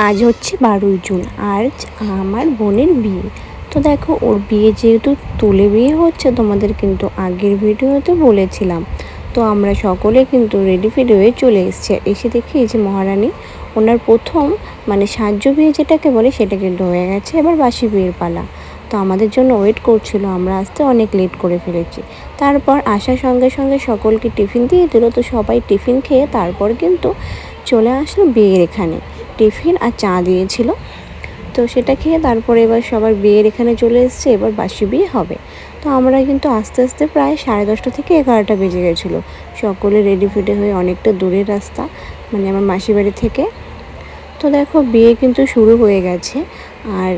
আজ হচ্ছে বারোই জুন, আজ আমার বোনের বিয়ে। তো দেখো, ওর বিয়ে যেহেতু তুলে বিয়ে হচ্ছে, তোমাদের কিন্তু আগের ভিডিওতে বলেছিলাম। তো আমরা সকলে কিন্তু রেডি ফেডি হয়ে চলে এসেছি। এসে দেখি এই যে মহারানী, ওনার প্রথম মানে সাহায্য বিয়ে যেটাকে বলে, সেটা কিন্তু হয়ে গেছে এবার বাসি বিয়ের পালা। তো আমাদের জন্য ওয়েট করছিল, আমরা আসতে অনেক লেট করে ফেলেছি। তারপর আসার সঙ্গে সঙ্গে সকলকে টিফিন দিয়ে দিল, তো সবাই টিফিন খেয়ে তারপর কিন্তু চলে আসলো বিয়ের এখানে। টিফিন আর চা দিয়েছিল। তো সেটা খেয়ে তারপরে এবার সবার বিয়ের এখানে চলে এসছে, এবার বাসি বিয়ে হবে। তো আমরা কিন্তু আস্তে আস্তে প্রায় সাড়ে দশটা থেকে এগারোটা বেজে গেছিল। সকলে রেডি ফেডি হয়ে অনেকটা দূরের রাস্তা মানে আমার মাসি বাড়ি থেকে। তো দেখো, বিয়ে কিন্তু শুরু হয়ে গেছে। আর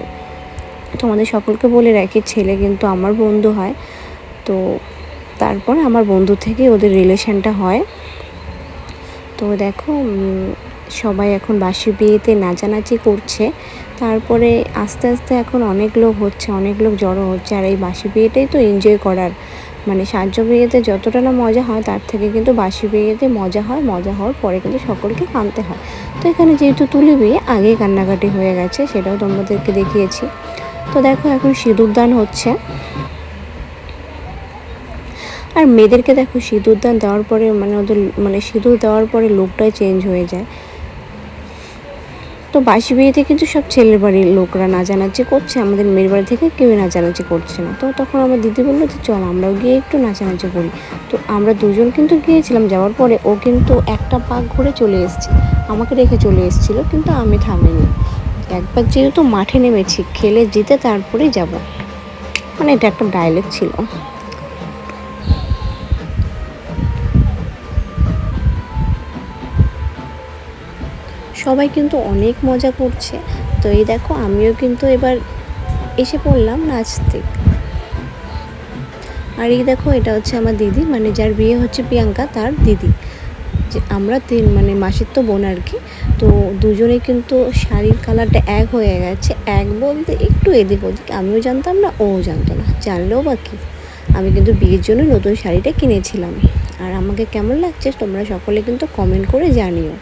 তোমাদের সকলকে বলে রাখি, ছেলে কিন্তু আমার বন্ধু হয়। তো তারপর আমার বন্ধু থেকে ওদের রিলেশনটা হয়। তো দেখো সবাই এখন বাসি বিয়েতে নাচানাচি করছে। তারপরে আস্তে আস্তে এখন অনেক লোক হচ্ছে, অনেক লোক জড়ো হচ্ছে। আর এই বাসি বিয়েটাই তো এনজয় করার। মানে সাহায্য বিয়েতে যতটা না মজা হয়, তার থেকে কিন্তু বাসি বিয়েতে মজা হয়, মজা হওয়ার পরে কিন্তু সকলকে কানতে হয়। তো এখানে যেহেতু তুলি বিয়ে আগে কান্নাকাটি হয়ে গেছে, সেটাও তোমাদেরকে দেখিয়েছি। তো দেখো এখন সিঁদুর দান হচ্ছে। আর মেয়েদেরকে দেখো সিঁদুর দান দেওয়ার পরে মানে ওদের মানে সিঁদুর দেওয়ার পরে লোকটাই চেঞ্জ হয়ে যায়। তো বাসি বিয়েতে কিন্তু সব ছেলের বাড়ির লোকরা নাচানাচি করছে, আমাদের মেয়ের বাড়ি থেকে কেউ নাচানাচি করছে না। তো তখন আমার দিদি বলল যে, চল আমরাও গিয়ে একটু নাচানাচি করি। তো আমরা দুজন কিন্তু গিয়েছিলাম, যাওয়ার পরে ও কিন্তু একটা পাক ঘুরে চলে এসছে, আমাকে রেখে চলে এসেছিল, কিন্তু আমি থামিনি। একবার যেহেতু মাঠে নেমেছি, খেলে জিতে তারপরেই যাব। মানে এটা একটা ডায়লগ ছিল। সবাই কিন্তু অনেক মজা করছে। তো এই দেখো, আমিও কিন্তু এবার এসে পড়লাম নাচতে। আর এই দেখো, এটা হচ্ছে আমার দিদি মানে যার বিয়ে হচ্ছে প্রিয়াঙ্কা, তার দিদি। যে আমরা তিন মানে মাসির তো বোন আর কি। তো দুজনে কিন্তু শাড়ির কালারটা এক হয়ে গেছে। এক বলতে একটু এদিক ওদিক, আমিও জানতাম না, ও জানতো না। জানলেও বা কি? আমি কিন্তু বিয়ের জন্য নতুন শাড়িটা কিনেছিলাম। আর আমাকে কেমন লাগছে, তোমরা সকলে কিন্তু কমেন্ট করে জানিও।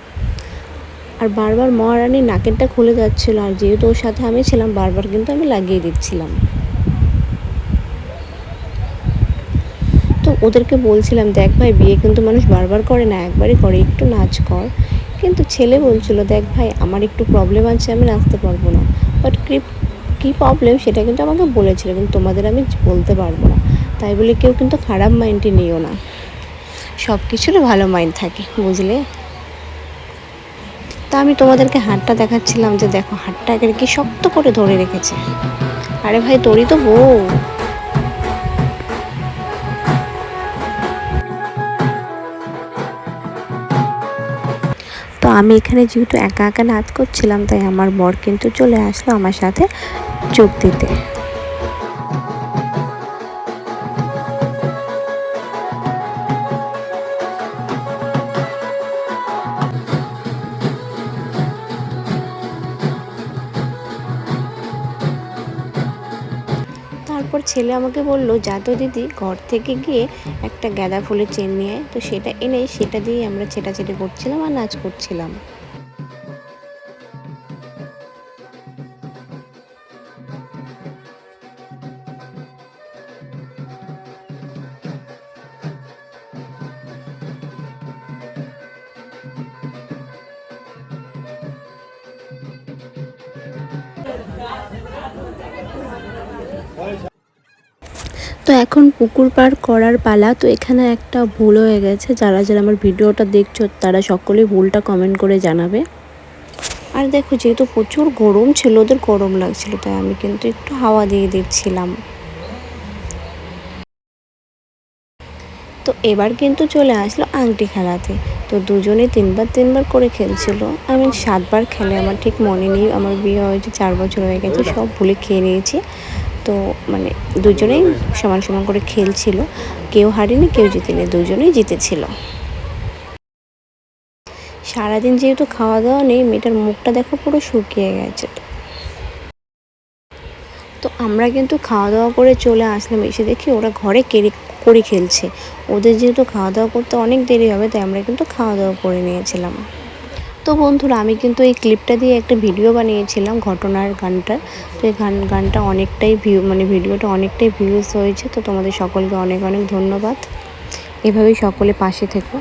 আর বারবার মহারানীর নাকেরটা খুলে যাচ্ছিল আর যেহেতু ওর সাথে আমি ছিলাম, বারবার কিন্তু আমি লাগিয়ে দিচ্ছিলাম। তো ওদেরকে বলছিলাম, দেখ ভাই, বিয়ে কিন্তু মানুষ বারবার করে না, একবারই করে, একটু নাচ কর। কিন্তু ছেলে বলছিল, দেখ ভাই, আমার একটু প্রবলেম আছে, আমি নাচতে পারব না। বাট কি কী প্রবলেম সেটা কিন্তু আমাকে বলেছিল, কিন্তু তোমাদের আমি বলতে পারব না। তাই বলে কেউ কিন্তু খারাপ মাইন্ডে নিও না। সব কিছুরই ভালো মাইন্ড থাকে, বুঝলে? তা আমি তোমাদেরকে হাটটা দেখাচ্ছিলাম যে দেখো, হাটটা একে কি শক্ত করে ধরে রেখেছে। আরে ভাই তোরই তো বউ। তো আমি এখানে যেহেতু একা একা নাচ করছিলাম, তাই আমার বর কিন্তু চলে আসলো আমার সাথে যোগ দিতে। তারপর ছেলে আমাকে বলল যা দিদি, ঘর থেকে গিয়ে একটা গাঁদা ফুলের চেন নিয়ে তো সেটা এনে সেটা দিয়ে আমরা ছেটাছেটি করছিলাম আর নাচ করছিলাম। তো এখন পুকুর পার করার পালা, তো এখানে একটা ভুল হয়ে গেছে। যারা যারা আমার ভিডিওটা দেখছ, তারা সকলেই ভুলটা কমেন্ট করে জানাবে। আর দেখো, যেহেতু প্রচুর গরম ছিল, ওদের গরম লাগছিল, তাই আমি কিন্তু একটু হাওয়া দিয়ে দিচ্ছিলাম। তো এবার কিন্তু চলে আসলো আংটি খেলাতে। তো দুজনে তিনবার তিনবার করে খেলছিল। আমি সাতবার খেলে, আমার ঠিক মনে নেই। আমার বিয়ে হয়েছে, চার বছর হয়ে গেছে, সব ভুলে খেয়ে নিয়েছি। তো মানে দুজনেই সমান সমান করে খেলছিল। কেউ হারেনি, কেউ জিতেনি, দুজনেই জিতেছিল। সারাদিন যেহেতু খাওয়া দাওয়া নেই, মেয়েটার মুখটা দেখো পুরো শুকিয়ে গেছে। তো আমরা কিন্তু খাওয়া দাওয়া করে চলে আসলাম, এসে দেখি ওরা ঘরে কেরি করে খেলছে। ওদের যেহেতু খাওয়া দাওয়া করতে অনেক দেরি হবে, তাই আমরা কিন্তু খাওয়া দাওয়া করে নিয়েছিলাম। তো বন্ধুরা, আমি কিন্তু এই ক্লিপটা দিয়ে একটা ভিডিও বানিয়েছিলাম ঘটনার গানটার। তো এই গান, গানটা অনেকটাই ভিউ মানে ভিডিওটা অনেকটাই ভিউজ হয়েছে। তো তোমাদের সকলকে অনেক অনেক ধন্যবাদ। এভাবেই সকলে পাশে থেকো।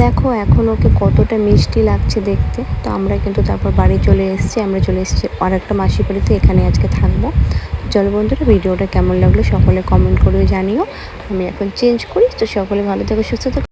দেখো, এখন ওকে কতটা মিষ্টি লাগছে দেখতে। তো আমরা কিন্তু তারপর বাড়ি চলে এসেছি। আমরা চলে এসেছি আর একটা মাসি বাড়িতে, এখানে আজকে থাকব। চলো বন্ধুরা, ভিডিওটা কেমন লাগল সকলে কমেন্ট করে জানিও। আমি এখন চেঞ্জ করি। তো সকলে ভালো থেকো, সুস্থ থেকো।